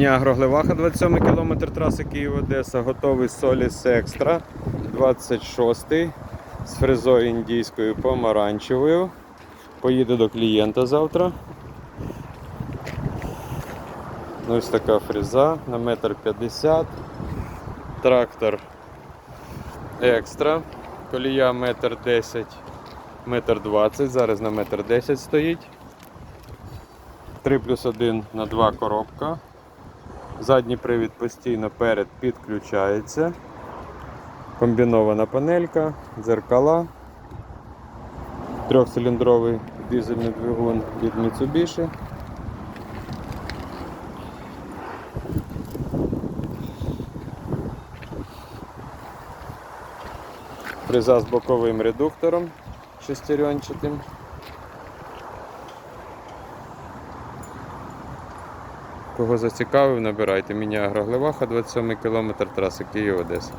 Міні-Агро Глеваха, 27 км траси Київ-Одеса, готовий Solis Extra 26 з фрезою індійською помаранчевою. Поїде до клієнта завтра. Ось така фреза на метр п'ятдесят. Трактор екстра. Колія метр десять, метр двадцять. Зараз на метр десять стоїть. 3 плюс 1 на 2 коробка. Задній привід постійно перед підключається. Комбінована панелька, дзеркала. Трьохциліндровий дизельний двигун від Mitsubishi. Фреза з боковим редуктором шестеренчатим. Кого зацікавив, набирайте. Міні Агроглеваха, 27 км траси Київ-Одеса.